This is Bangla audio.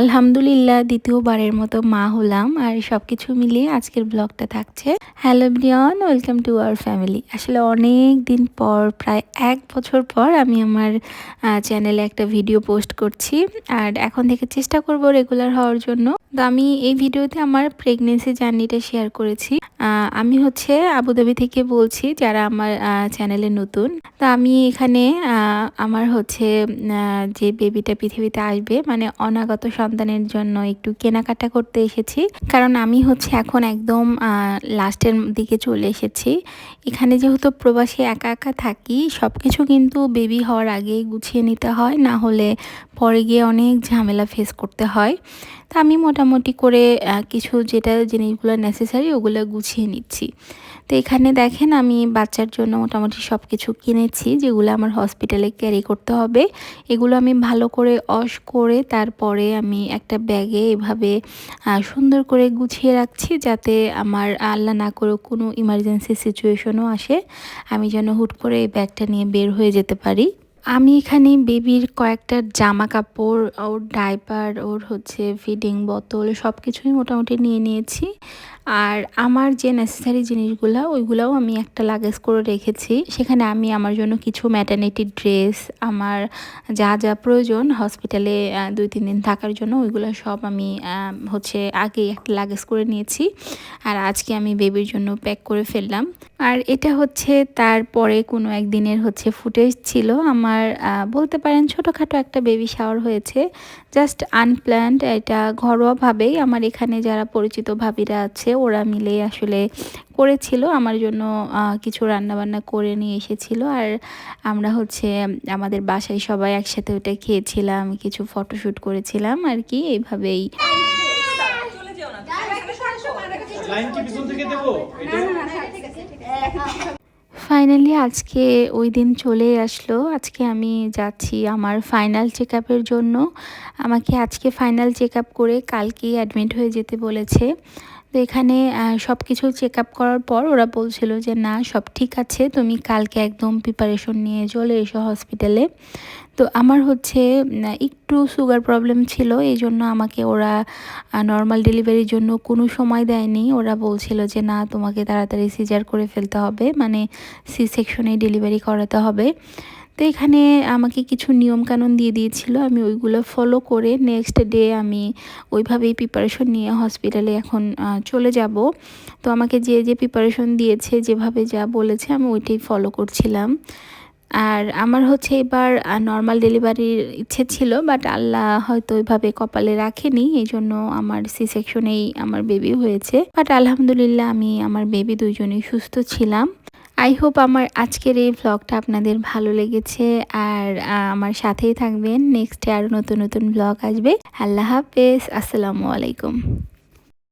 আলহামদুলিল্লাহ, দ্বিতীয়বারের মতো মা হলাম আর সব কিছু মিলিয়ে আজকের ব্লগটা থাকছে। Hello Brian welcome to our family. আসলে অনেক দিন পর, প্রায় এক বছর পর আমি আমার চ্যানেলে একটা ভিডিও পোস্ট করছি আর এখন থেকে চেষ্টা করব রেগুলার হওয়ার জন্য। তো আমি এই ভিডিওতে আমার প্রেগনেন্সি জার্নিটা শেয়ার করেছি। আমি হচ্ছে আবুধাবি থেকে বলছি যারা আমার চ্যানেলে নতুন। তা আমি এখানে আমার হচ্ছে যে বেবিটা পৃথিবীতে আসবে মানে অনাগত সন্তানের জন্য একটু কেনাকাটা করতে এসেছি। কারণ আমি হচ্ছে এখন একদম লাস্টের দিকে চলে এসেছি। এখানে যেহেতু প্রবাসী একা একা থাকি সব কিছু কিন্তু বেবি হওয়ার আগেই গুছিয়ে নিতে হয়। না হলে পরে গিয়ে অনেক ঝামেলা ফেস করতে হয়। তা আমি মোটামুটি করে কিছু যেটা জিনিসগুলো নেসেসারি ওগুলো গুছিয়ে নিচ্ছি। তো এখানে দেখেন আমি বাচ্চার জন্য মোটামুটি সব কিছু কিনেছি, যেগুলো আমার হসপিটালে ক্যারি করতে হবে। এগুলো আমি ভালো করে অশ করে তারপরে আমি একটা ব্যাগে এভাবে সুন্দর করে গুছিয়ে রাখছি যাতে আমার আল্লাহ না করে কোনো ইমার্জেন্সি সিচুয়েশনও আসে। আমি যেন হুট করে এই ব্যাগটা নিয়ে বের হয়ে যেতে পারি। আমি এখানে বেবির কয়েকটা জামা কাপড় ওর ডাইপার ওর হচ্ছে ফিডিং বোতল সব কিছুই মোটামুটি নিয়ে নিয়েছি। আর আমার যে নেসেসারি জিনিসগুলো, ওইগুলোও আমি একটা লাগেজ করে রেখেছি। সেখানে আমি আমার জন্য কিছু ম্যাটার্নিটি ড্রেস আমার যা যা প্রয়োজন হসপিটালে দুই, তিন দিন থাকার জন্য ওইগুলো সব আমি হচ্ছে আগে একটা লাগেজ করে নিয়েছি। আর আজকে আমি বেবির জন্য প্যাক করে ফেললাম। আর এটা হচ্ছে তারপরে কোনো একদিনের হচ্ছে ফুটেজ ছিল। আমার বলতে পারেন ছোটোখাটো একটা বেবি শাওয়ার হয়েছে। জাস্ট আনপ্ল্যান্ড এটা ঘরোয়াভাবেই। আমার এখানে যারা পরিচিত ভাবিরা আছে ওরা মিলে আসলে করেছিল। আমার জন্য কিছু রান্নাবান্না করে নিয়ে এসেছিল। আর আমরা হচ্ছে আমাদের বাসায় সবাই একসাথে ওটা খেয়েছিলাম কিছু ফটোশ্যুট করেছিলাম আর কি এইভাবেই ফাইনালি আজকে ওই দিন চলে আসলো। আজকে আমি যাচ্ছি আমার ফাইনাল চেক জন্য। আমাকে আজকে ফাইনাল চেক করে কালকেই অ্যাডমিট হয়ে যেতে বলেছে। তো এখানে সব কিছু চেক আপ করার পর ওরা বলছিল যে, না, সব ঠিক আছে, তুমি কালকে একদম প্রিপারেশন নিয়ে চলে এসো হসপিটালে তো আমার হচ্ছে একটু সুগার প্রবলেম ছিল এই জন্য আমাকে ওরা নর্মাল ডেলিভারির জন্য কোনো সময় দেয়নি। ওরা বলছিল যে, না, তোমাকে তাড়াতাড়ি সিজার করে ফেলতে হবে। মানে সি সেকশনে ডেলিভারি করাতে হবে। তো এখানে আমাকে কিছু নিয়মকানুন দিয়ে দিয়েছিল, আমি ওইগুলো ফলো করে নেক্সট ডে আমি ওইভাবেই প্রিপারেশন নিয়ে হসপিটালে এখন চলে যাব। তো আমাকে যে যে প্রিপারেশন দিয়েছে, যেভাবে যা বলেছে আমি ওইটাই ফলো করছিলাম। আর আমার হচ্ছে এবার নর্মাল ডেলিভারির ইচ্ছে ছিল বাট আল্লাহ হয়তো ওইভাবে কপালে রাখেনি এই জন্য আমার সি সেকশনেই আমার বেবি হয়েছে। বাট আলহামদুলিল্লাহ আমি আমার বেবি দুইজনেই সুস্থ ছিলাম। আই হোপ আমার আজকের এই ভ্লগটা আপনাদের ভালো লেগেছে আর আমার সাথেই থাকবেন। নেক্সটে আরও নতুন নতুন ব্লগ আসবে। আল্লাহ হাফেজ। আসসালামু আলাইকুম।